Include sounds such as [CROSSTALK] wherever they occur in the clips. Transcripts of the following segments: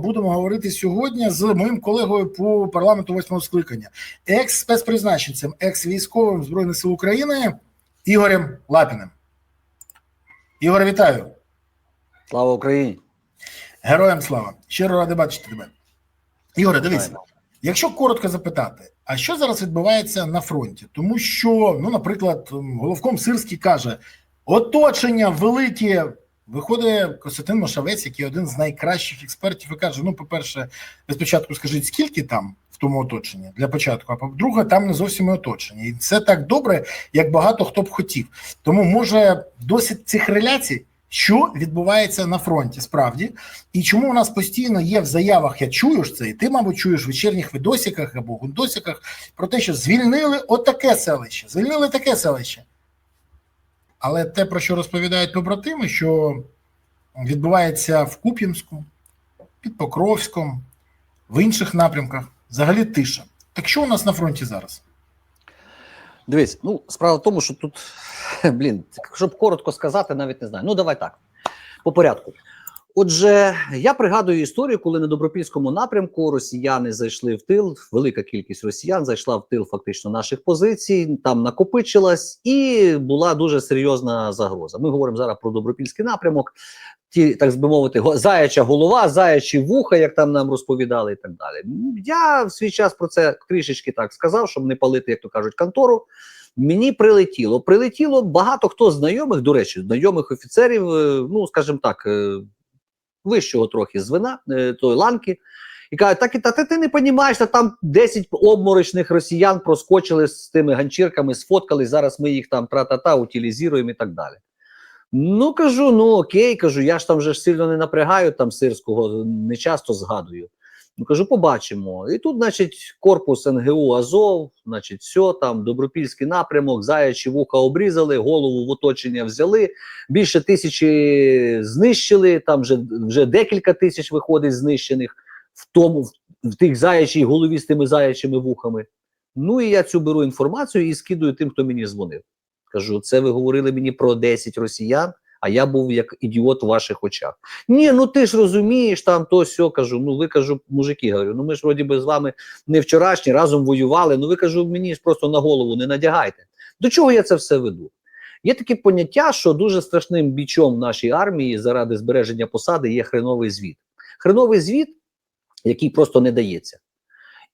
будемо говорити сьогодні з моїм колегою по парламенту восьмого скликання, екс-спецпризначенцем, екс-військовим Збройних сил України Ігорем Лапіним. Ігор, вітаю! Слава Україні! Героям слава! Щиро радий бачити тебе. Ігоре, Правильно. якщо коротко запитати, а що зараз відбувається на фронті? Тому що, ну, наприклад, головком Сирський каже: оточення велике. Виходить Костянтин Мошавець, який один з найкращих експертів, і каже: ну, по-перше, ви спочатку скажіть, скільки там в тому оточенні для початку, а по-друге, там не зовсім і оточення. І це так добре, як багато хто б хотів. Тому може досить цих реляцій, що відбувається на фронті, справді, і чому у нас постійно є в заявах, я чую ж це, і ти, мабуть, чуєш в вечірніх відосиках або гундосиках про те, що звільнили отаке селище, звільнили таке селище. Але те, про що розповідають побратими, що відбувається в Куп'янську, під Покровськом, в інших напрямках, взагалі тиша. Так що у нас на фронті зараз? Дивись, ну справа в тому, що тут, [LAUGHS] блін, щоб коротко сказати, навіть не знаю. Ну, давай так. По порядку. Отже, я пригадую історію, коли на добропільському напрямку росіяни зайшли в тил. Велика кількість росіян зайшла в тил фактично наших позицій, там накопичилась, і була дуже серйозна загроза. Ми говоримо зараз про добропільський напрямок, ті, так би мовити, заяча голова, заячі вуха, як там нам розповідали, і так далі. Я в свій час про це трішечки так сказав, щоб не палити, як то кажуть, контору. Мені прилетіло. Прилетіло багато хто знайомих, до речі, знайомих офіцерів, е, ну скажімо так, е, вищого трохи звена, е, тої ланки. І кажуть, так і та ти, не розумієш, та там 10 обморочних росіян проскочили з тими ганчірками, сфоткали, зараз ми їх там тра-та-та утилізуємо і так далі. Ну кажу, ну окей, кажу, я ж там вже сильно не напрягаю там сирського, не часто згадую. Ну кажу, побачимо. І тут, значить, корпус НГУ Азов, значить, все там, добропільський напрямок, заячі вуха обрізали, голову в оточення взяли, більше тисячі знищили, там вже, вже декілька тисяч виходить знищених в тому, в, в тих заячій голові з тими заячими вухами. Ну і я цю беру інформацію і скидую тим, хто мені дзвонив. Кажу, це ви говорили мені про 10 росіян, а я був як ідіот в ваших очах. Ні, ну ти ж розумієш, там то сьо кажу. Ну ви кажу, мужики, говорю, ну ми ж вроді би з вами не вчорашні, разом воювали. Ну ви кажу, мені ж просто на голову не надягайте. До чого я це все веду? Є таке поняття, що дуже страшним бічом нашій армії заради збереження посади є хреновий звіт. Хреновий звіт, який просто не дається.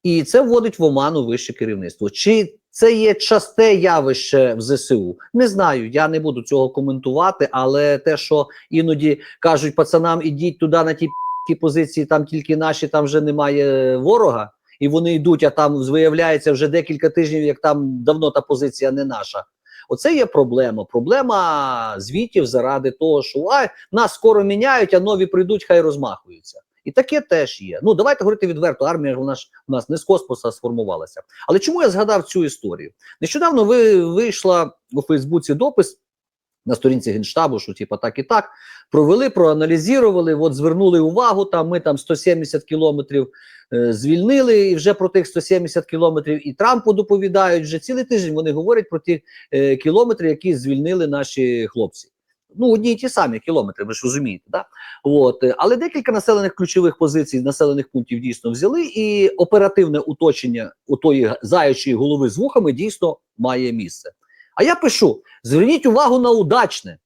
І це вводить в оману вище керівництво. Чи це є часте явище в ЗСУ? Не знаю, я не буду цього коментувати, але те, що іноді кажуть пацанам, ідіть туди на ті ті позиції, там тільки наші, там вже немає ворога, і вони йдуть, а там виявляється вже декілька тижнів, як там давно та позиція не наша. Оце є проблема. Проблема звітів заради того, що ай, нас скоро міняють, а нові прийдуть, хай розмахуються. І таке теж є. Ну давайте говорити відверто. Армія вона ж у нас не з космоса сформувалася. Але чому я згадав цю історію? Нещодавно ви вийшла у Фейсбуці допис на сторінці генштабу, що типу так і так провели, проаналізували, от звернули увагу. Там ми там 170 кілометрів е, звільнили, і вже про тих 170 кілометрів і Трампу доповідають. Вже цілий тиждень вони говорять про ті е, кілометри, які звільнили наші хлопці. Ну, одні і ті самі кілометри, ви ж розумієте, да? От, е, але декілька населених ключових позицій, населених пунктів дійсно взяли, і оперативне уточнення у тої заячої голови з вухами дійсно має місце. А я пишу: зверніть увагу на удачне.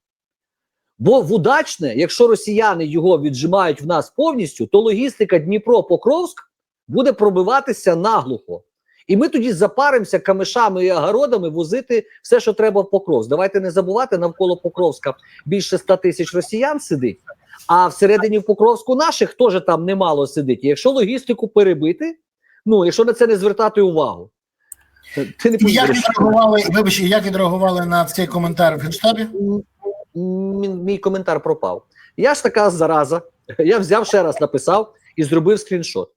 Бо в удачне, якщо росіяни його віджимають в нас повністю, то логістика Дніпро-Покровськ буде пробиватися наглухо. І ми тоді запаримося камешами і огородами возити все, що треба в Покровськ. Давайте не забувати, навколо Покровська більше 100 тисяч росіян сидить, а всередині в Покровську наших теж там немало сидить. І якщо логістику перебити, ну якщо на це не звертати увагу, ти не як відреагували, вибач, як відреагували на цей коментар в генштабі? Мій, мій коментар пропав. Я ж така зараза. Я взяв ще раз написав і зробив скріншот.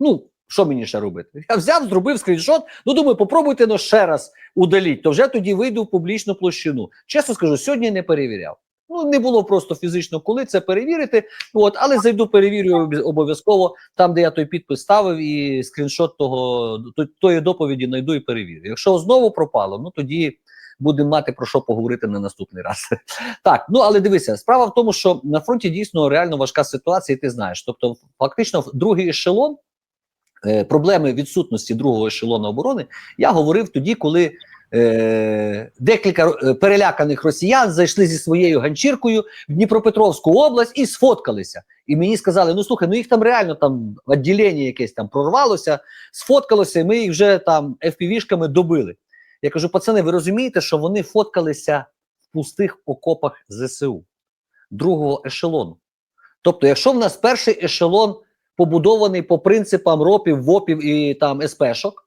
Ну, що мені ще робити? [LAUGHS] Я взяв, зробив скріншот. Ну, думаю, попробуйте ну, ще раз удаліть, то вже тоді вийду в публічну площину. Чесно скажу, сьогодні не перевіряв. Ну, не було просто фізично коли це перевірити. От, але зайду, перевірю обов'язково там, де я той підпис ставив, і скріншот того тої доповіді знайду і перевірю. Якщо знову пропало, ну тоді будемо мати про що поговорити на наступний раз. [LAUGHS] Так, ну але дивися, справа в тому, що на фронті дійсно реально важка ситуація, і ти знаєш. Тобто, фактично, другий ешелон, е, проблеми відсутності другого ешелону оборони, я говорив тоді, коли. Е, декілька е, переляканих росіян зайшли зі своєю ганчіркою в Дніпропетровську область і сфоткалися. І мені сказали: ну слухай, ну їх там реально там відділення якесь там прорвалося, сфоткалося, і ми їх вже там FPV-шками добили. Я кажу, пацани, ви розумієте, що вони фоткалися в пустих окопах ЗСУ другого ешелону. Тобто, якщо в нас перший ешелон побудований по принципам ропів, ВОПів і там СПшок,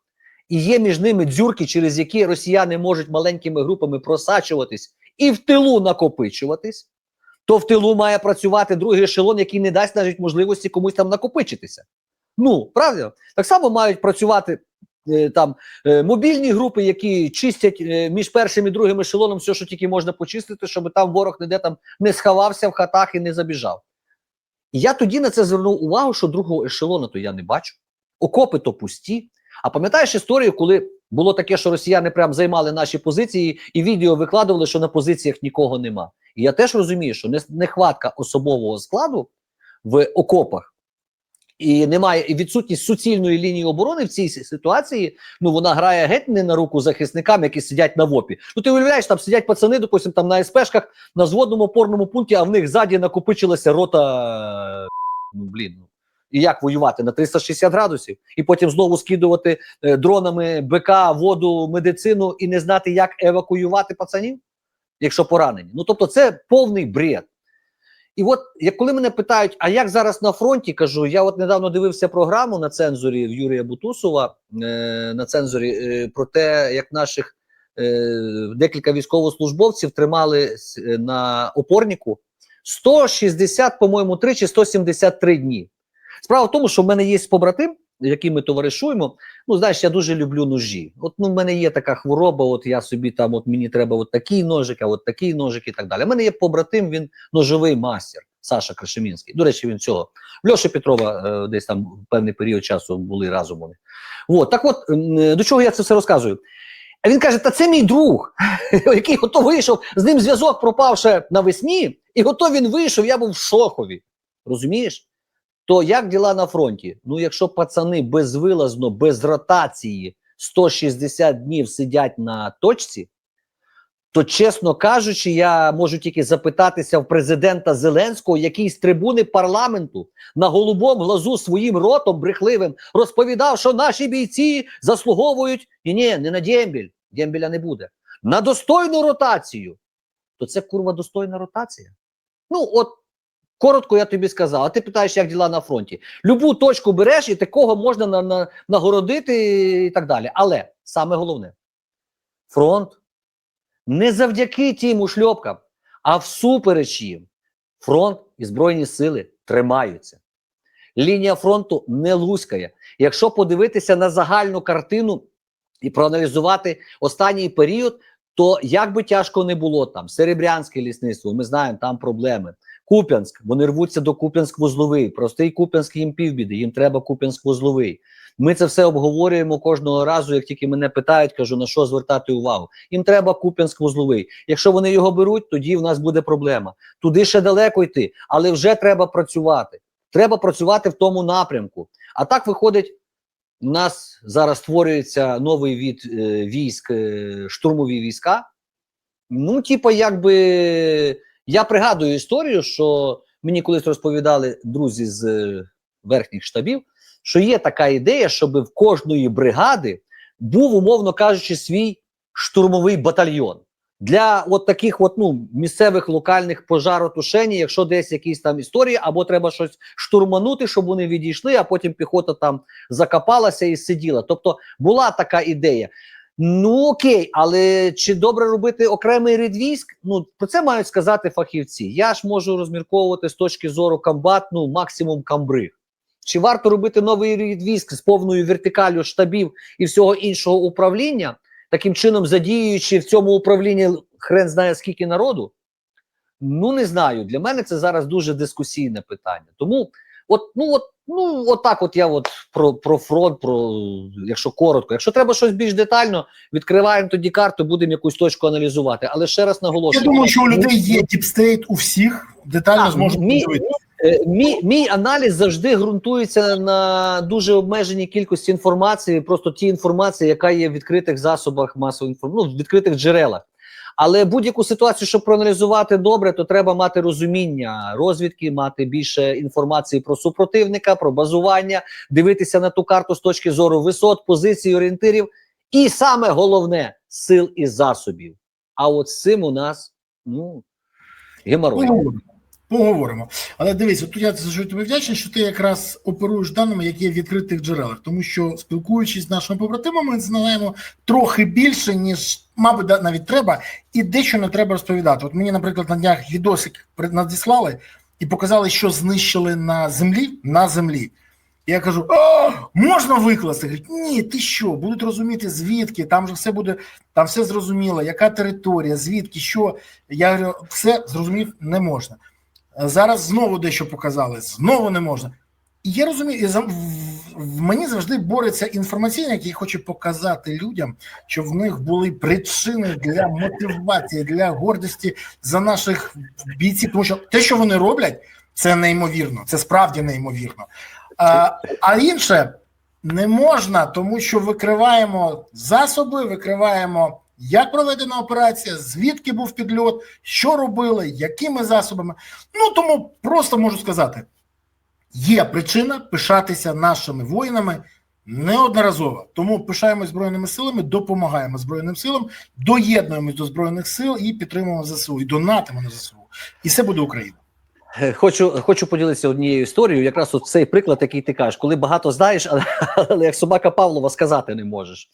і є між ними дзюрки, через які росіяни можуть маленькими групами просачуватись і в тилу накопичуватись, то в тилу має працювати другий ешелон, який не дасть навіть можливості комусь там накопичитися. Ну, правильно? Так само мають працювати е, там е, мобільні групи, які чистять е, між першим і другим ешелоном все, що тільки можна почистити, щоб там ворог ніде там не сховався в хатах і не забіжав. Я тоді на це звернув увагу, що другого ешелону то я не бачу. Окопи то пусті. А пам'ятаєш історію, коли було таке, що росіяни прям займали наші позиції, і відео викладували, що на позиціях нікого нема. І я теж розумію, що нехватка особового складу в окопах і немає і відсутність суцільної лінії оборони в цій ситуації. Ну вона грає геть не на руку захисникам, які сидять на ВОПі. Ну ти уявляєш, там сидять пацани, допустим, там на СПшках на зводному опорному пункті, а в них ззаді накопичилася рота. Ну блін. ну. І як воювати на 360 градусів, і потім знову скидувати е, дронами БК, воду, медицину і не знати, як евакуювати пацанів, якщо поранені. Ну тобто, це повний бред. І от як коли мене питають, а як зараз на фронті, кажу, я от недавно дивився програму на цензорі Юрія Бутусова е, на цензорі е, про те, як наших е, декілька військовослужбовців тримали е, на опорніку 160, по-моєму, 3 чи 173 дні. Справа в тому, що в мене є побратим, яким ми товаришуємо. Ну, знаєш, я дуже люблю ножі. От ну, в мене є така хвороба, от я собі там, от мені треба от такий ножик, а от такий ножик і так далі. У мене є побратим, він ножовий мастер, Саша Крашемінський. До речі, він цього. В Льоші Петрова е, десь там певний період часу були разом вони. От, так от, е, до чого я це все розказую? А він каже: та це мій друг, [LAUGHS] який ото вийшов, з ним зв'язок пропав ще навесні, і ото він вийшов, я був в шокові. Розумієш? То як діла на фронті? Ну, якщо пацани безвилазно, без ротації 160 днів сидять на точці, то, чесно кажучи, я можу тільки запитатися в президента Зеленського, який з трибуни парламенту на голубому глазу своїм ротом брехливим розповідав, що наші бійці заслуговують ні, ні, не на дембіль, дембіля не буде, на достойну ротацію. То це курва достойна ротація. Ну, от коротко я тобі сказав. А ти питаєш, як діла на фронті. Любу точку береш і такого можна на, на, нагородити і так далі. Але саме головне: фронт не завдяки тим ушльопкам, а всупереч їм. Фронт і Збройні сили тримаються. Лінія фронту не лузькає. Якщо подивитися на загальну картину і проаналізувати останній період, то як би тяжко не було там, Серебрянське лісництво, ми знаємо, там проблеми. Куп'янськ, вони рвуться до Куп'янськ-Вузловий. Простий Куп'янськ їм півбіди, їм треба Куп'янськ-Вузловий. Ми це все обговорюємо кожного разу, як тільки мене питають, кажу, на що звертати увагу. Їм треба Куп'янськ-Вузловий. Якщо вони його беруть, тоді в нас буде проблема. Туди ще далеко йти, але вже треба працювати. Треба працювати в тому напрямку. А так виходить, у нас зараз створюється новий від е, військ, е, штурмові війська. Ну, типа, якби я пригадую історію, що мені колись розповідали друзі з е, верхніх штабів, що є така ідея, щоб в кожної бригади був, умовно кажучи, свій штурмовий батальйон. Для от таких от, ну, місцевих локальних пожаротушень, якщо десь якісь там історії, або треба щось штурманути, щоб вони відійшли, а потім піхота там закопалася і сиділа. Тобто була така ідея. Ну окей, але чи добре робити окремий рід? Ну про це мають сказати фахівці. Я ж можу розмірковувати з точки зору комбат, ну максимум камбриг. Чи варто робити новий рід з повною вертикалю штабів і всього іншого управління, таким чином задіюючи в цьому управлінні хрен знає скільки народу? Ну не знаю. Для мене це зараз дуже дискусійне питання. Тому, от, ну от Ну, отак, от я от про, про фронт, про якщо коротко. Якщо треба щось більш детально, відкриваємо тоді карту, будемо якусь точку аналізувати. Але ще раз Я думаю, що у людей є діпстейт у всіх детально зможуть мій- Мій, мій аналіз завжди ґрунтується на дуже обмеженій кількості інформації, просто ті інформації, яка є в відкритих засобах масової інформації, ну, в відкритих джерелах. Але будь-яку ситуацію, щоб проаналізувати добре, то треба мати розуміння розвідки, мати більше інформації про супротивника, про базування, дивитися на ту карту з точки зору висот, позицій, орієнтирів, і саме головне сил і засобів. А от з цим у нас ну геморрой. Поговоримо. Але дивіться, тут я за тобі вдячний, що ти якраз оперуєш даними, які є в відкритих джерелах, тому що спілкуючись з нашими побратимами, ми знаємо трохи більше, ніж, мабуть, навіть треба, і дещо не треба розповідати. От мені, наприклад, на днях відосик надіслали і показали, що знищили на землі на землі. Я кажу: а, можна викласти? Говорять, ні, ти що, будуть розуміти, звідки, там же все буде, там все зрозуміло, яка територія, звідки, що. Я говорю, все зрозумів, не можна. Зараз знову дещо показали, знову не можна. І я розумію, в- мені завжди бореться інформаційник, який хоче показати людям, що в них були причини для мотивації, для гордості за наших бійців. Тому що те, що вони роблять, це неймовірно, це справді неймовірно. А, а інше не можна, тому що викриваємо засоби, викриваємо, як проведена операція, звідки був підльот, що робили, якими засобами. Ну тому просто можу сказати: є причина пишатися нашими воїнами неодноразово. Тому пишаємо збройними силами, допомагаємо збройним силам, доєднуємось до збройних сил і підтримуємо ЗСУ, і донатимо на ЗСУ. І все буде Україна. Е, Хочу, хочу поділитися однією історією. Якраз от цей приклад, який ти кажеш, коли багато знаєш, [LAUGHS] але, але як собака Павлова сказати не можеш.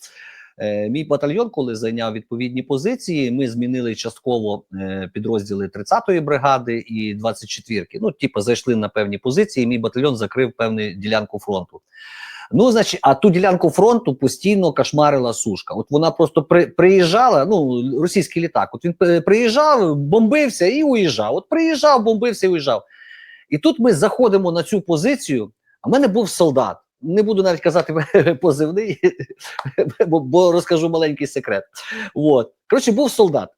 Е, мій батальйон, коли зайняв відповідні позиції, ми змінили частково е, підрозділи 30-ї бригади і 24-ки. Ну, типу, зайшли на певні позиції. Мій батальйон закрив певну ділянку фронту. Ну, значить, а ту ділянку фронту постійно кошмарила сушка. От вона просто при, приїжджала, ну, російський літак. От він е, приїжджав, бомбився і уїжджав. От приїжджав, бомбився і уїжджав. І тут ми заходимо на цю позицію. А в мене був солдат. Не буду навіть казати [LAUGHS] позивний, [LAUGHS] бо, бо розкажу маленький секрет. От. Коротше, був солдат,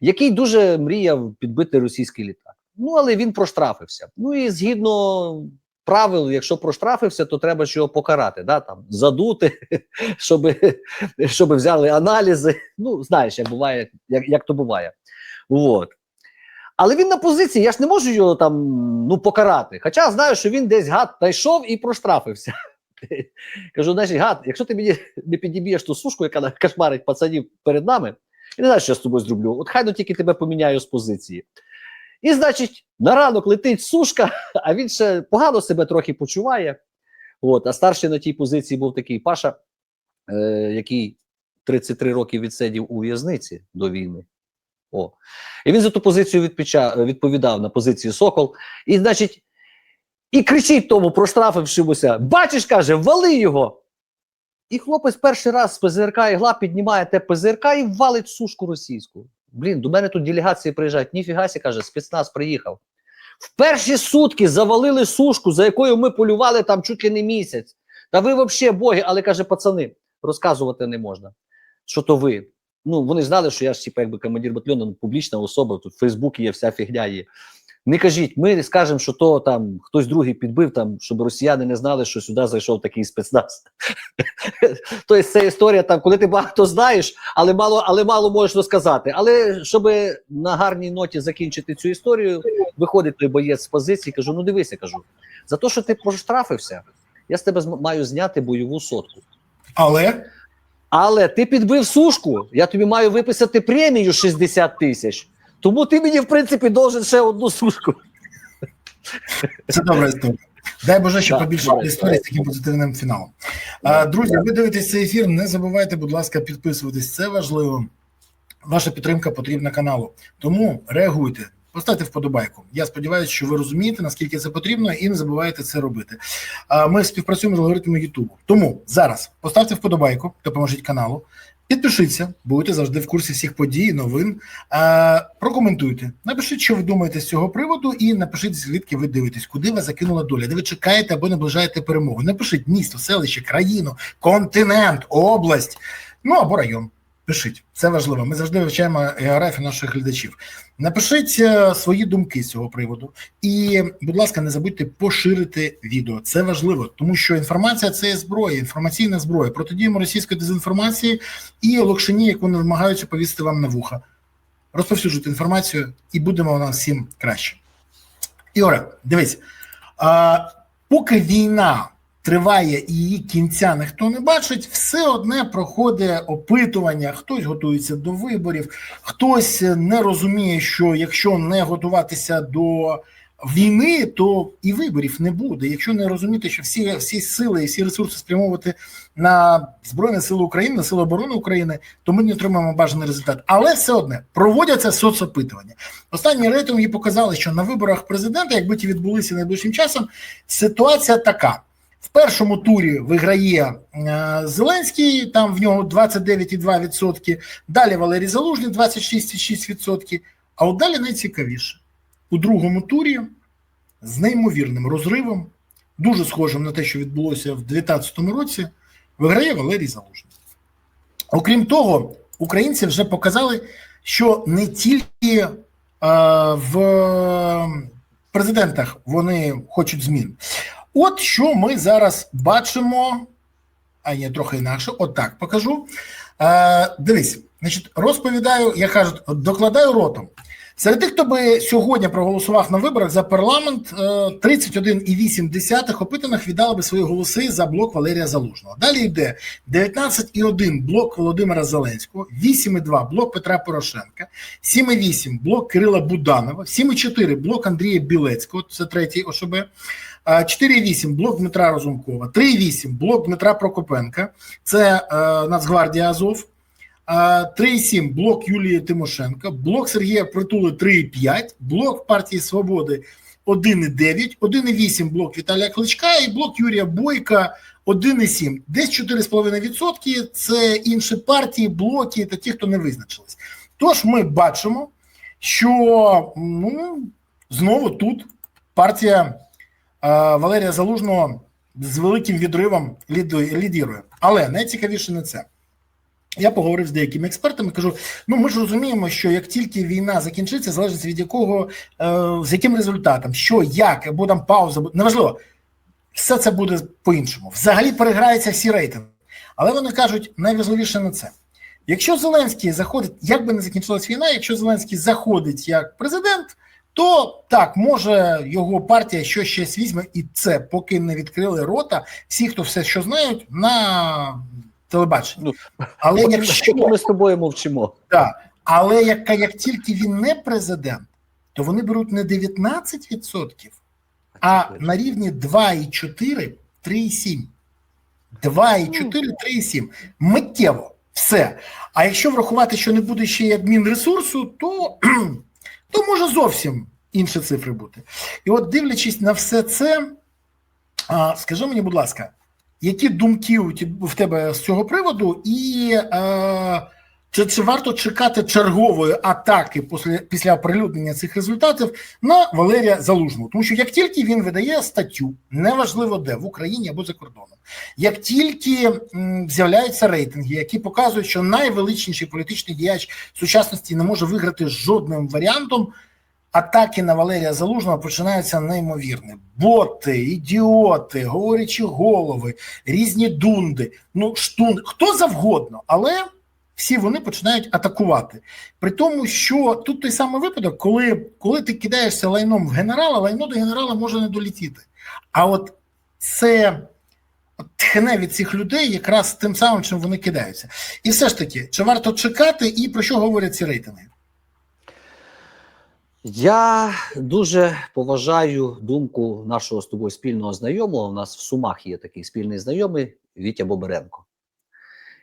який дуже мріяв підбити російський літак. Ну, але він проштрафився. Ну і згідно правил, якщо проштрафився, то треба ж його покарати, да, там, задути, [LAUGHS] щоб, щоб взяли аналізи. Ну, знаєш, як буває, як, як то буває. От. Але він на позиції, я ж не можу його там ну, покарати. Хоча знаю, що він десь гад та йшов і проштрафився. [LAUGHS] Кажу, значить, гад, якщо ти мені [LAUGHS] не підіб'єш ту сушку, яка кошмарить пацанів перед нами, я не знаю, що я з тобою зроблю. От хай ну тільки тебе поміняю з позиції. І, значить, на ранок летить сушка, [LAUGHS] а він ще погано себе трохи почуває. От, а старший на тій позиції був такий Паша, е, який 33 роки відсидів у в'язниці до війни. О. І він за ту позицію відповідав на позиції Сокол. І, значить, і кричить тому, проштрафившимося: бачиш, каже, вали його. І хлопець перший раз з ПЗРК ігла піднімає те ПЗРК і валить сушку російську. Блін, до мене тут делегації приїжджають. Ніфіга сі, каже, спецназ приїхав. В перші сутки завалили сушку, за якою ми полювали там чуть ли не місяць. Та ви взагалі боги, але каже, пацани, розказувати не можна. Що то ви? Ну, вони знали, що я ж типу, якби командир батальйону, ну, публічна особа, тут в Фейсбуці є вся фігня є. Не кажіть, ми скажемо, що то там хтось другий підбив, там, щоб росіяни не знали, що сюди зайшов такий спецназ. [LAUGHS] Тобто це історія, там, коли ти багато знаєш, але мало, але мало можеш розказати. Але щоб на гарній ноті закінчити цю історію, виходить той боєць з позиції, кажу: ну дивися, кажу, за те, що ти проштрафився, я з тебе маю зняти бойову сотку. Але Але ти підбив сушку, я тобі маю виписати премію 60 тисяч. Тому ти мені, в принципі, должен ще одну сушку. це добра історія. Дай Боже, Так, побільше добре. історій з таким позитивним фіналом. Друзі, ви дивитесь цей ефір. Не забувайте, будь ласка, підписуватись. Це важливо. Ваша підтримка потрібна каналу. Тому реагуйте, поставте вподобайку. Я сподіваюся, що ви розумієте, наскільки це потрібно, і не забувайте це робити. А ми співпрацюємо з алгоритмами Ютубу. Тому зараз поставте вподобайку, допоможіть каналу. Підпишіться, будете завжди в курсі всіх подій, новин. Е, прокоментуйте. Напишіть, що ви думаєте з цього приводу, і напишіть, звідки ви дивитесь, куди вас закинула доля, де ви чекаєте або наближаєте перемогу. Напишіть місто, селище, країну, континент, область, ну або район. Пишіть, це важливо. Ми завжди вивчаємо географію наших глядачів. Напишіть е, свої думки з цього приводу. І, будь ласка, не забудьте поширити відео. Це важливо, тому що інформація це є зброя, інформаційна зброя. Протидіємо російської дезінформації і локшині, яку намагаються повісити вам на вуха. Розповсюджуйте інформацію, і будемо у нас всім краще. Ігоре, дивись, а, поки війна триває і її кінця ніхто не бачить, все одне проходить опитування. Хтось готується до виборів, хтось не розуміє, що якщо не готуватися до війни, то і виборів не буде. Якщо не розуміти, що всі, всі сили і всі ресурси спрямовувати на Збройні Сили України, на Сили оборони України, то ми не отримаємо бажаний результат. Але все одне проводяться соцопитування. Останні рейтинги показали, що на виборах президента, якби ті відбулися найближчим часом, ситуація така. В першому турі виграє е, Зеленський, там в нього 29,2%, далі Валерій Залужний 26,6%. А от далі найцікавіше. У другому турі з неймовірним розривом, дуже схожим на те, що відбулося в 2019 році, виграє Валерій Залужний. Окрім того, українці вже показали, що не тільки е, в президентах вони хочуть змін. От що ми зараз бачимо. А ні, трохи інакше. От так покажу. Е, дивись, значить, розповідаю, я кажу, докладаю ротом. Серед тих, хто би сьогодні проголосував на виборах за парламент, е, 31,8 опитаних віддали би свої голоси за блок Валерія Залужного. Далі йде 19,1 блок Володимира Зеленського, 8,2 блок Петра Порошенка, 7,8 блок Кирила Буданова, 7,4 блок Андрія Білецького, це третій ОШБ. 4,8 блок Дмитра Розумкова, 3,8 блок Дмитра Прокопенка, це е, Нацгвардія Азов, е, 3,7 блок Юлії Тимошенко, блок Сергія Притули 3,5, блок партії Свободи 1,9, 1,8 блок Віталія Кличка і блок Юрія Бойка 1,7. Десь 4,5% це інші партії, блоки та ті, хто не визначились. Тож ми бачимо, що ну, знову тут партія. Валерія Залужного з великим відривом лідірує. Але найцікавіше не це. Я поговорив з деякими експертами. Кажу: ну ми ж розуміємо, що як тільки війна закінчиться, залежить від якого з яким результатом, що, як, або там пауза, неважливо, все це буде по-іншому. Взагалі переграються всі рейтинги. Але вони кажуть, найважливіше не це. Якщо Зеленський заходить, як би не закінчилась війна, якщо Зеленський заходить як президент то так може його партія що щось візьме, і це поки не відкрили рота. Всі, хто все що знають, на телебаченні. Ну, Але якщо ми з тобою мовчимо. так, але як, як тільки він не президент, то вони беруть не 19%, а на рівні 2,4, 3,7. 2,4, 3,7. Миттєво. Все. А якщо врахувати, що не буде ще й адмінресурсу, то то може зовсім інші цифри бути. І от дивлячись на все це, скажи мені, будь ласка, які думки в тебе з цього приводу, і е, чи, чи варто чекати чергової атаки після, після оприлюднення цих результатів на Валерія Залужного? Тому що як тільки він видає статтю, неважливо де в Україні або за кордоном, як тільки з'являються рейтинги, які показують, що найвеличніший політичний діяч сучасності не може виграти жодним варіантом. Атаки на Валерія Залужного починаються неймовірні. Боти, ідіоти, говорячі голови, різні дунди, ну штун, хто завгодно, але всі вони починають атакувати. При тому, що тут той самий випадок, коли, коли ти кидаєшся лайном в генерала, лайно до генерала може не долетіти. А от це тхне від цих людей якраз тим самим, чим вони кидаються. І все ж таки, чи варто чекати, і про що говорять ці рейтинги? Я дуже поважаю думку нашого з тобою спільного знайомого. У нас в Сумах є такий спільний знайомий Вітя Боберенко.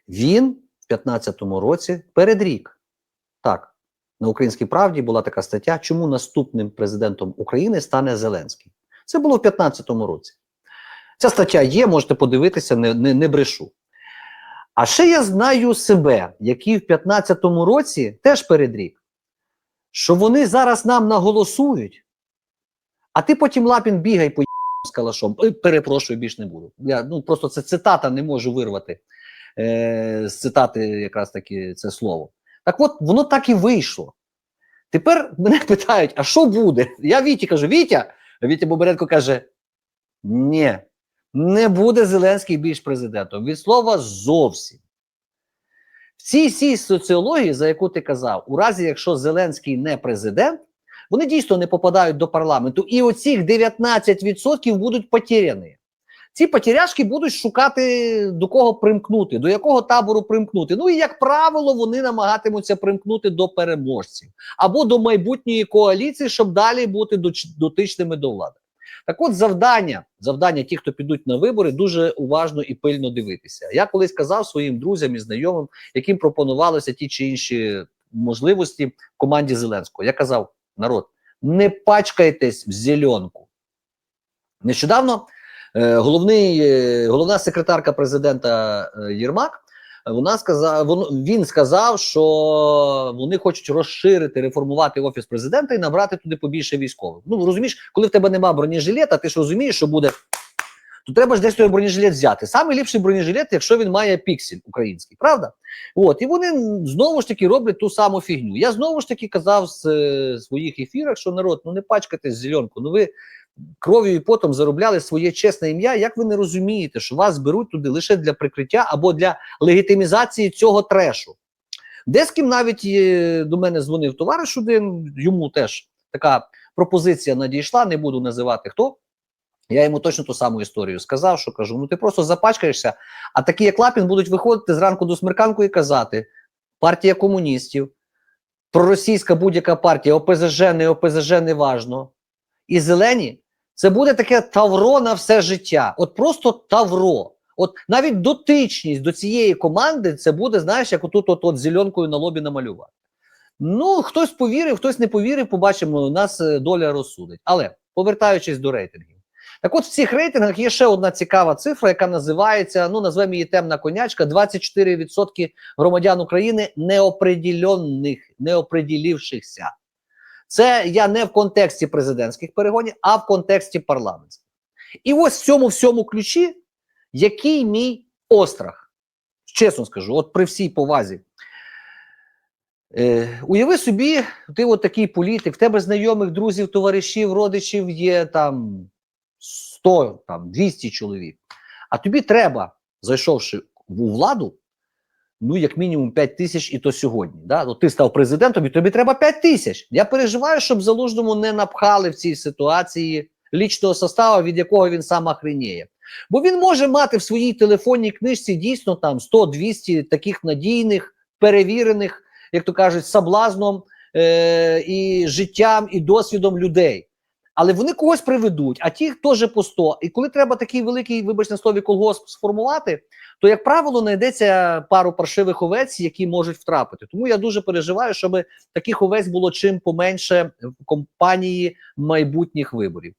Він в 15-му році перед рік. Так, на Українській правді була така стаття, чому наступним президентом України стане Зеленський. Це було в 15-му році. Ця стаття є, можете подивитися, не, не, не брешу. А ще я знаю себе, який в 15-му році теж передрік, що вони зараз нам наголосують, а ти потім лапін бігай по з калашом. Перепрошую, більш не буду. Я ну просто це цитата не можу вирвати е, цитати, якраз таки це слово. Так от воно так і вийшло. Тепер мене [LAUGHS] питають: а що буде? Я Віті кажу: Вітя, Вітя Боберенко каже: ні, не буде Зеленський більш президентом. Від слова зовсім. В цій всій соціології, за яку ти казав, у разі якщо Зеленський не президент, вони дійсно не попадають до парламенту, і оцих 19% будуть потеряні. Ці потеряшки будуть шукати до кого примкнути, до якого табору примкнути. Ну і як правило, вони намагатимуться примкнути до переможців або до майбутньої коаліції, щоб далі бути дотичними до влади. Так от завдання, завдання тих, хто підуть на вибори, дуже уважно і пильно дивитися. Я колись казав своїм друзям і знайомим, яким пропонувалися ті чи інші можливості в команді Зеленського. Я казав: народ, не пачкайтесь в зеленку. Нещодавно головний, е, головна секретарка президента е, Єрмак. е, Вона сказав, він сказав, що вони хочуть розширити, реформувати офіс президента і набрати туди побільше військових. Ну розумієш, коли в тебе нема бронежилета, ти ж розумієш, що буде. То треба ж десь той бронежилет взяти. Саме ліпший бронежилет, якщо він має піксель український, правда? От і вони знову ж таки роблять ту саму фігню. Я знову ж таки казав з е, своїх ефірах, що народ, ну не пачкайтесь зеленку. Ну ви кров'ю і потом заробляли своє чесне ім'я. Як ви не розумієте, що вас беруть туди лише для прикриття або для легітимізації цього трешу? Де з ким навіть е, до мене дзвонив товариш один, йому теж така пропозиція надійшла, не буду називати хто. Я йому точно ту саму історію сказав, що кажу: ну ти просто запачкаєшся, а такі, як Лапін, будуть виходити зранку до смерканку і казати: партія комуністів, проросійська будь-яка партія, ОПЗЖ, не ОПЗЖ, не важно. І зелені це буде таке тавро на все життя. От просто тавро. От навіть дотичність до цієї команди це буде, знаєш, як отут от, от зеленкою на лобі намалювати. Ну, хтось повірив, хтось не повірив, побачимо, нас е, доля розсудить. Але повертаючись до рейтингів. Так от в цих рейтингах є ще одна цікава цифра, яка називається, ну, назвемо її темна конячка: 24% громадян України неопределенних, неопределившихся. Це я не в контексті президентських перегонів, а в контексті парламентських. І ось в цьому всьому ключі, який мій острах, чесно скажу, от при всій повазі. Е, уяви собі, ти от такий політик, в тебе знайомих, друзів, товаришів, родичів є там 100, там 200 чоловік. А тобі треба, зайшовши у владу, ну, як мінімум 5 тисяч, і то сьогодні. Да? Ну, ти став президентом, і тобі треба 5 тисяч. Я переживаю, щоб залужному не напхали в цій ситуації лічного составу, від якого він сам охреніє. Бо він може мати в своїй телефонній книжці дійсно там 100-200 таких надійних, перевірених, як то кажуть, соблазном е- і життям, і досвідом людей. Але вони когось приведуть, а ті теж по 100. І коли треба такий великий, вибачте слові, колгосп сформувати, то, як правило, знайдеться пару паршивих овець, які можуть втрапити. Тому я дуже переживаю, щоб таких овець було чим поменше в компанії майбутніх виборів.